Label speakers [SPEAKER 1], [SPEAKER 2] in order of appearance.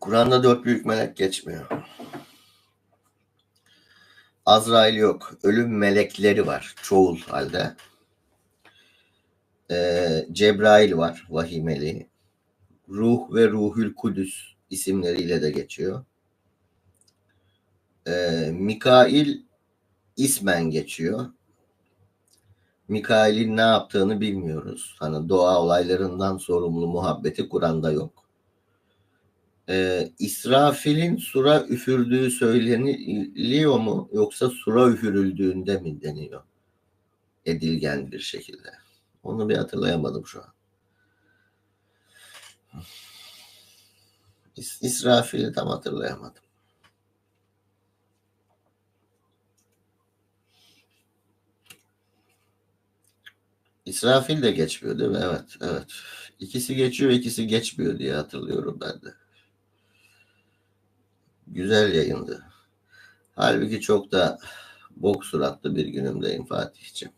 [SPEAKER 1] Kur'an'da dört büyük melek geçmiyor. Azrail yok. Ölüm melekleri var. Çoğul halde. Ee, Cebrail var. Vahiy meleği. Ruh ve Ruhül Kudüs isimleriyle de geçiyor. Ee, Mikail ismen geçiyor. Mikail'in ne yaptığını bilmiyoruz. Hani doğa olaylarından sorumlu muhabbeti Kur'an'da yok. Ee, İsrafil'in sura üfürdüğü söyleniliyor mu yoksa sura üfürüldüğünde mi deniyor? Edilgen bir şekilde. Onu bir hatırlayamadım şu an. İs- İsrafil'i tam hatırlayamadım. İsrafil de geçmiyor değil mi? Evet, evet. İkisi geçiyor, ikisi geçmiyor diye hatırlıyorum ben de. Güzel yayındı. Halbuki çok da bok suratlı bir günümdeyim Fatih'ciğim.